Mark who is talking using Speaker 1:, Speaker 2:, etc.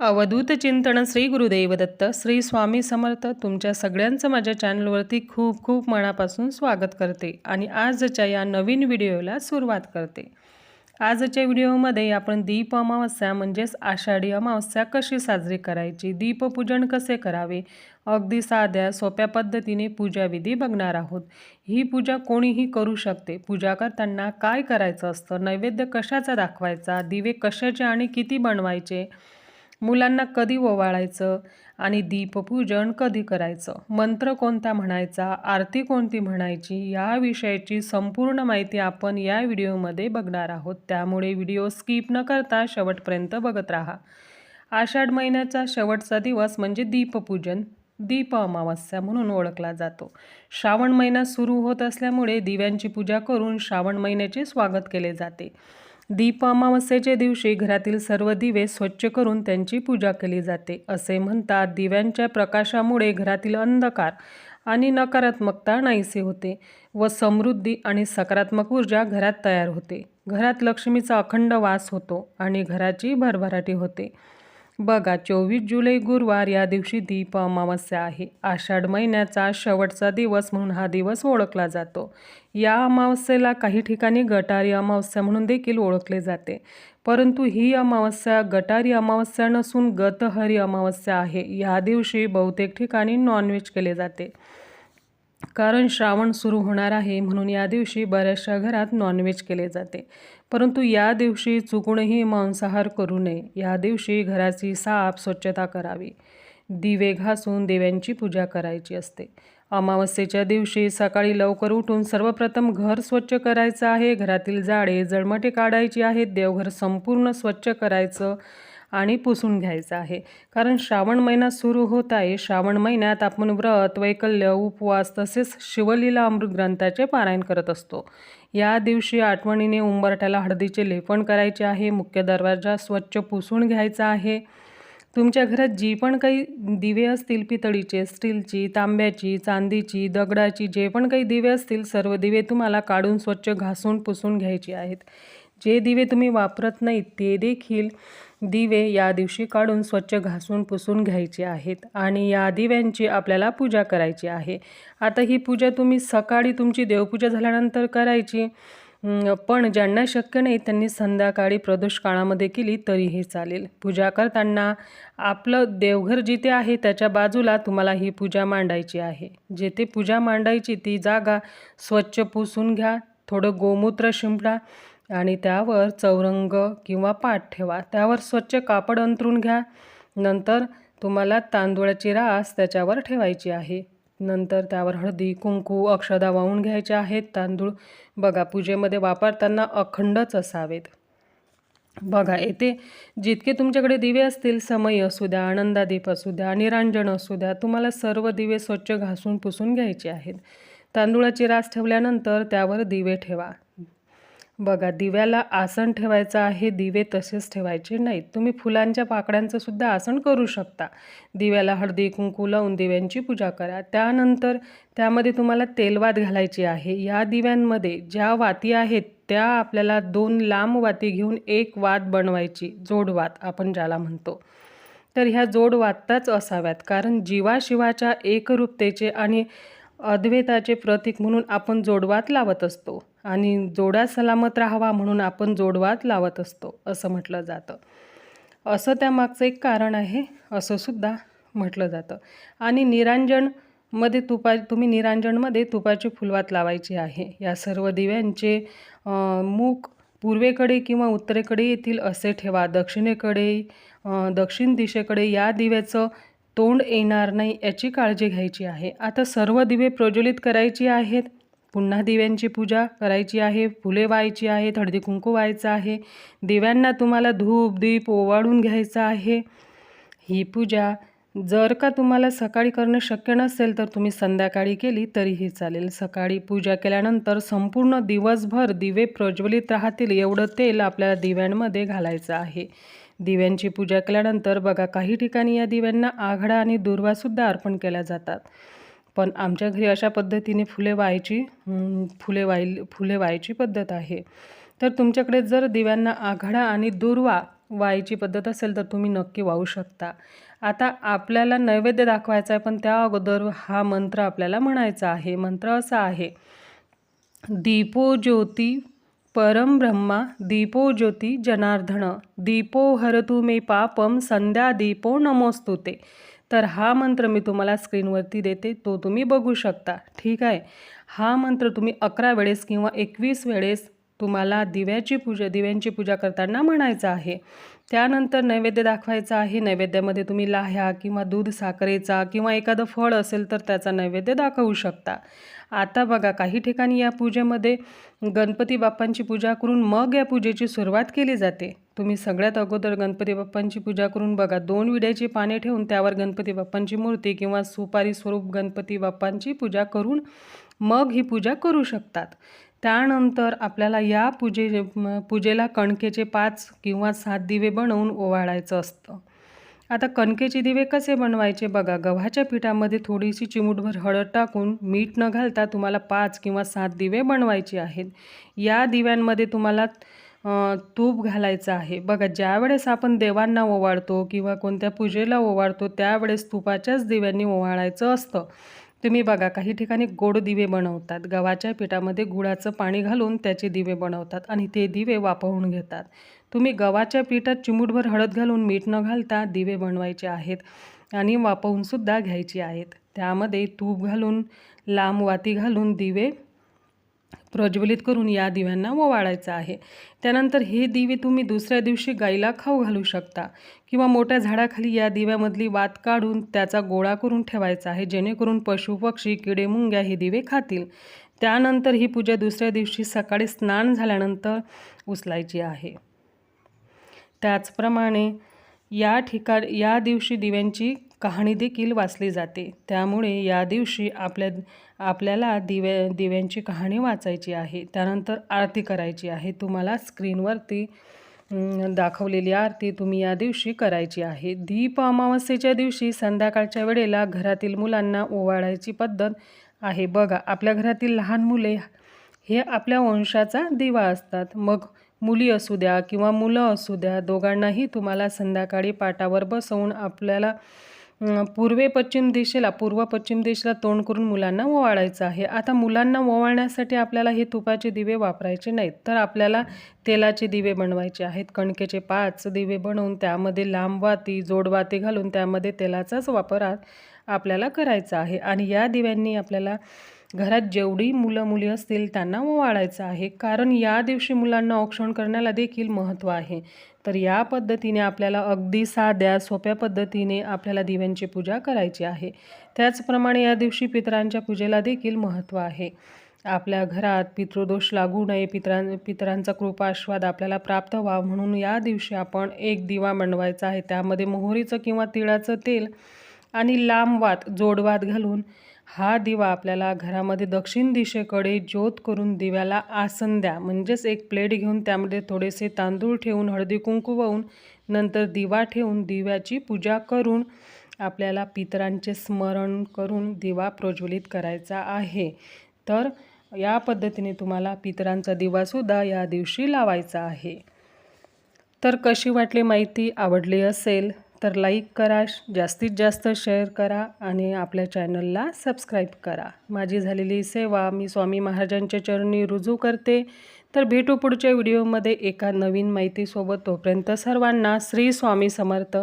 Speaker 1: अवधूत चिंतन श्री गुरुदेव दत्त श्री स्वामी समर्थ तुमच्या सगळ्यांचं माझ्या चॅनलवरती खूप खूप मनापासून स्वागत करते आणि आजच्या या नवीन व्हिडिओला सुरुवात करते. आजच्या व्हिडिओमध्ये आपण दीप अमावस्या म्हणजेच आषाढी अमावस्या कशी साजरी करायची दीपपूजन कसे करावे अगदी साध्या सोप्या पद्धतीने पूजाविधी बघणार आहोत. ही पूजा कोणीही करू शकते. पूजा करताना काय करायचं असतं नैवेद्य कशाचा दाखवायचा दिवे कशाचे आणि किती बनवायचे मुलांना कधी ओवाळायचं आणि दीपपूजन कधी करायचं? मंत्र कोणता म्हणायचा? आरती कोणती म्हणायची? या विषयाची संपूर्ण माहिती आपण या व्हिडिओमध्ये बघणार आहोत. त्यामुळे व्हिडिओ स्किप न करता शेवटपर्यंत बघत राहा. आषाढ महिन्याचा शेवटचा दिवस म्हणजे दीपपूजन दीप अमावस्या म्हणून ओळखला जातो. श्रावण महिना सुरू होत असल्यामुळे दिव्यांची पूजा करून श्रावण महिन्याचे स्वागत केले जाते. दीप अमावस्येच्या दिवशी घरातील सर्व दिवे स्वच्छ करून त्यांची पूजा केली जाते असे म्हणतात. दिव्यांच्या प्रकाशामुळे घरातील अंधकार आणि नकारात्मकता नाहीसे होते व समृद्धी आणि सकारात्मक ऊर्जा घरात तयार होते. घरात लक्ष्मीचा अखंड वास होतो आणि घराची भरभराटी होते. बघा चोवीस जुलै गुरुवार या दिवशी दीप अमावस्या आहे. आषाढ महिन्याचा शेवटचा दिवस म्हणून हा दिवस ओळखला जातो. या अमावस्येला काही ठिकाणी गटारी अमावस्या म्हणून देखील ओळखले जाते. परंतु ही अमावस्या गटारी अमावस्या नसून गतहरी अमावस्या आहे. या दिवशी बहुतेक ठिकाणी नॉनव्हेज केले जाते. कारण श्रावण सुरू होणार आहे म्हणून या दिवशी बऱ्याचशा घरात नॉनव्हेज केले जाते. परंतु या दिवशी चुकूनही मांसाहार करू नये. या दिवशी घराची साफ स्वच्छता करावी. दिवे घासून देव्यांची पूजा करायची असते. अमावस्येच्या दिवशी सकाळी लवकर उठून सर्वप्रथम घर स्वच्छ करायचं आहे. घरातील जाळे जळमटे काढायची आहेत. देवघर संपूर्ण स्वच्छ करायचं आणि पुसून घ्यायचं आहे. कारण श्रावण महिना सुरू होत आहे. श्रावण महिन्यात आपण व्रत वैकल्य उपवास तसेच शिवलीला अमृत ग्रंथाचे पारायण करत असतो. या दिवशी आठवणीने उंबरठ्याला हळदीचे लेपण करायचे आहे. मुख्य दरवाजा स्वच्छ पुसून घ्यायचा आहे. तुमच्या घरात जी पण काही दिवे असतील पितळीचे स्टीलची तांब्याची चांदीची दगडाची जे पण काही दिवे असतील सर्व दिवे तुम्हाला काढून स्वच्छ घासून पुसून घ्यायचे आहेत. जे दिवे तुम्ही वापरत नाहीत ते देखील दिवे या दिवशी काढून स्वच्छ घासून पुसून घ्यायचे आहेत आणि या दिव्यांची आपल्याला पूजा करायची आहे. आता ही पूजा तुम्ही सकाळी तुमची देवपूजा झाल्यानंतर करायची. पण ज्यांना शक्य नाही त्यांनी संध्याकाळी प्रदोष काळामध्ये केली तरीही चालेल. पूजा करताना आपलं देवघर जिथे आहे त्याच्या बाजूला तुम्हाला ही पूजा मांडायची आहे. जेथे पूजा मांडायची ती जागा स्वच्छ पुसून घ्या थोडं गोमूत्र शिंपडा आणि त्यावर चौरंग किंवा पाठ ठेवा. त्यावर स्वच्छ कापड अंतरून घ्या. नंतर तुम्हाला तांदूळाची रास त्याच्यावर ठेवायची आहे. नंतर त्यावर हळदी कुंकू अक्षदा वाहून घ्यायचे आहेत. तांदूळ बघा पूजेमध्ये वापरताना अखंडच असावेत. बघा येथे जितके तुमच्याकडे दिवे असतील समय असू द्या आनंदादीप असू द्या निरांजन असू द्या तुम्हाला सर्व दिवे स्वच्छ घासून पुसून घ्यायचे आहेत. तांदूळाची रास ठेवल्यानंतर त्यावर दिवे ठेवा. बघा दिव्याला आसन ठेवायचं आहे दिवे तसेच ठेवायचे नाहीत. तुम्ही फुलांच्या पाकड्यांचं सुद्धा आसन करू शकता. दिव्याला हळदी कुंकू लावून दिव्यांची पूजा करा. त्यानंतर त्यामध्ये तुम्हाला तेलवात घालायची आहे. या दिव्यांमध्ये ज्या वाती आहेत त्या आपल्याला दोन लांब वाती घेऊन एक वात बनवायची जोडवात आपण ज्याला म्हणतो. तर ह्या जोडवाताच असाव्यात कारण जीवाशिवाच्या एकरूपतेचे आणि अद्वैताचे प्रतीक म्हणून आपण जोडवात लावत असतो आणि जोडा सलामत राहावा म्हणून आपण जोडवात लावत असतो असं म्हटलं जातं. असं त्यामागचं एक कारण आहे असं सुद्धा म्हटलं जातं. आणि निरांजनमध्ये तुपा तुम्ही निरांजनमध्ये तुपाची फुलवात लावायची आहे. या सर्व दिव्यांचे मुख पूर्वेकडे किंवा उत्तरेकडे येतील असे ठेवा. दक्षिणेकडे दक्षिण दिशेकडे या दिव्याचं तोंड येणार नाही याची काळजी घ्यायची आहे. आता सर्व दिवे प्रज्वलित करायची आहेत. पुन्हा दिव्यांची पूजा करायची आहे. फुले व्हायची आहेत. हळदी कुंकू व्हायचं आहे. दिव्यांना तुम्हाला धूप दीप ओवाळून घ्यायचं आहे. ही पूजा जर का तुम्हाला सकाळी करणं शक्य नसेल तर तुम्ही संध्याकाळी केली तरीही चालेल. सकाळी पूजा केल्यानंतर संपूर्ण दिवसभर दिवे प्रज्वलित राहतील एवढं तेल आपल्याला दिव्यांमध्ये घालायचं आहे. दिव्यांची पूजा केल्यानंतर बघा काही ठिकाणी या दिव्यांना आघाडा आणि दुर्वासुद्धा अर्पण केल्या जातात. पण आमच्या घरी अशा पद्धतीने फुले व्हायची फुले वाईल फुले व्हायची पद्धत आहे. तर तुमच्याकडे जर दिव्यांना आघाडा आणि दुर्वा वाहायची पद्धत असेल तर तुम्ही नक्की वाहू शकता. आता आपल्याला नैवेद्य दाखवायचा आहे पण त्या अगोदर हा मंत्र आपल्याला म्हणायचा आहे. मंत्र असा आहे दीपो ज्योती परम ब्रह्मा दीपो ज्योती जनार्दन। दीपो हरतु मे पापम संध्या दीपो नमोस्तुते तर हा मंत्र मी तुम्हाला स्क्रीनवरती देते तो तुम्ही बघू शकता ठीक आहे? हा मंत्र तुम्ही अकरा वेळेस किंवा एकवीस वेळेस तुम्हाला दिव्याची पूजा दिव्यांची पूजा करताना म्हणायचं आहे. त्यानंतर नैवेद्य दाखवायचा आहे. नैवेद्यामध्ये तुम्ही लाह्या किंवा दूध साखरेचा किंवा एखादं फळ असेल तर त्याचा नैवेद्य दाखवू शकता. आता बघा काही ठिकाणी या पूजेमध्ये गणपती बाप्पांची पूजा करून मग या पूजेची सुरुवात केली जाते. तुम्ही सगळ्यात अगोदर गणपती बाप्पांची पूजा करून बघा. दोन विड्याची पाने ठेवून त्यावर गणपती बाप्पांची मूर्ती किंवा सुपारी स्वरूप गणपती बाप्पांची पूजा करून मग ही पूजा करू शकतात. त्यानंतर आपल्याला या पूजे पूजेला कणकेचे पाच किंवा सात दिवे बनवून ओवाळायचं असतं. आता कणकेचे दिवे कसे बनवायचे बघा. गव्हाच्या पिठामध्ये थोडीशी चिमूटभर हळद टाकून मीठ न घालता तुम्हाला पाच किंवा सात दिवे बनवायचे आहेत. या दिव्यांमध्ये तुम्हाला तूप घालायचं आहे. बघा ज्यावेळेस आपण देवांना ओवाळतो किंवा कोणत्या पूजेला ओवाळतो त्यावेळेस तुपाच्याच दिव्यांनी ओवाळायचं असतं. तुम्ही बघा काही ठिकाणी गोड दिवे बनवतात. गव्हाच्या पिठामध्ये गुळाचं पाणी घालून त्याचे दिवे बनवतात आणि ते दिवे वापरून घेतात. तुम्ही गव्हाच्या पिठात चिमूटभर हळद घालून मीठ न घालता दिवे बनवायचे आहेत आणि वापरूनसुद्धा घ्यायचे आहेत. त्यामध्ये तूप घालून लांब वाती घालून दिवे प्रज्वलित करून या दिव्यांना ओवाळायचं आहे. त्यानंतर हे दिवे तुम्ही दुसऱ्या दिवशी गाईला खाऊ घालू शकता किंवा मोठ्या झाडाखाली या दिव्यामधली वात काढून त्याचा गोळा करून ठेवायचा आहे. जेणेकरून पशुपक्षी किडे मुंग्या हे दिवे खातील. त्यानंतर ही पूजा दुसऱ्या दिवशी सकाळी स्नान झाल्यानंतर उचलायची आहे. त्याचप्रमाणे या ठिकाण या दिवशी दिव्यांची कहाणी देखील वाचली जाते. त्यामुळे या दिवशी आपल्या आपल्याला दिव्या दिव्यांची कहाणी वाचायची आहे. त्यानंतर आरती करायची आहे. तुम्हाला स्क्रीनवरती दाखवलेली आरती तुम्ही या दिवशी करायची आहे. दीप अमावस्येच्या दिवशी संध्याकाळच्या वेळेला घरातील मुलांना ओवाळायची पद्धत आहे. बघा आपल्या घरातील लहान मुले हे आपल्या वंशाचा दिवा असतात. मग मुली असू द्या किंवा मुलं असू द्या दोघांनाही तुम्हाला संध्याकाळी पाटावर बसवून आपल्याला पूर्वे पश्चिम दिशेला पूर्व पश्चिम दिशेला तोंड करून मुलांना ओवाळायचं आहे. आता मुलांना ओवाळण्यासाठी आपल्याला हे तुपाचे दिवे वापरायचे नाहीत तर आपल्याला तेलाचे दिवे बनवायचे आहेत. कणकेचे पाच दिवे बनवून त्यामध्ये लांब वाती जोडवाती घालून त्यामध्ये तेलाचाच वापर आपल्याला करायचा आहे. आणि या दिव्यांनी आपल्याला घरात जेवढी मुलं मुली असतील त्यांना ओवाळायचं आहे. कारण या दिवशी मुलांना औक्षण करण्याला देखील महत्त्व आहे. तर या पद्धतीने आपल्याला अगदी साध्या सोप्या पद्धतीने आपल्याला दिव्यांची पूजा करायची आहे. त्याचप्रमाणे या दिवशी पितरांच्या पूजेला देखील महत्त्व आहे. आपल्या घरात पितृदोष लागू नये पितरां पितरांचा कृपाश्वाद आपल्याला प्राप्त व्हावा म्हणून या दिवशी आपण एक दिवा मांडवायचा आहे. त्यामध्ये मोहरीचं किंवा तिळाचं तेल आणि लांब वात जोडवात घालून हा दिवा आपल्याला घरामध्ये दक्षिण दिशेकडे ज्योत करून दिव्याला आसन द्या. म्हणजेच एक प्लेट घेऊन त्यामध्ये थोडेसे तांदूळ ठेवून हळदी कुंकू वाहून नंतर दिवा ठेवून दिव्याची पूजा करून आपल्याला पितरांचे स्मरण करून दिवा प्रज्वलित करायचा आहे. तर या पद्धतीने तुम्हाला पितरांचा दिवासुद्धा या दिवशी लावायचा आहे. तर कशी वाटली माहिती आवडली असेल? तर लाईक करा जास्तीत जास्त शेअर करा आणि आपल्या चॅनलला सबस्क्राईब करा. माझी झालेली सेवा मी स्वामी महाराजांच्या चरणी रुजू करते. तर भेटू पुढच्या व्हिडिओमध्ये एका नवीन माहितीसोबत. तोपर्यंत सर्वांना श्री स्वामी समर्थ.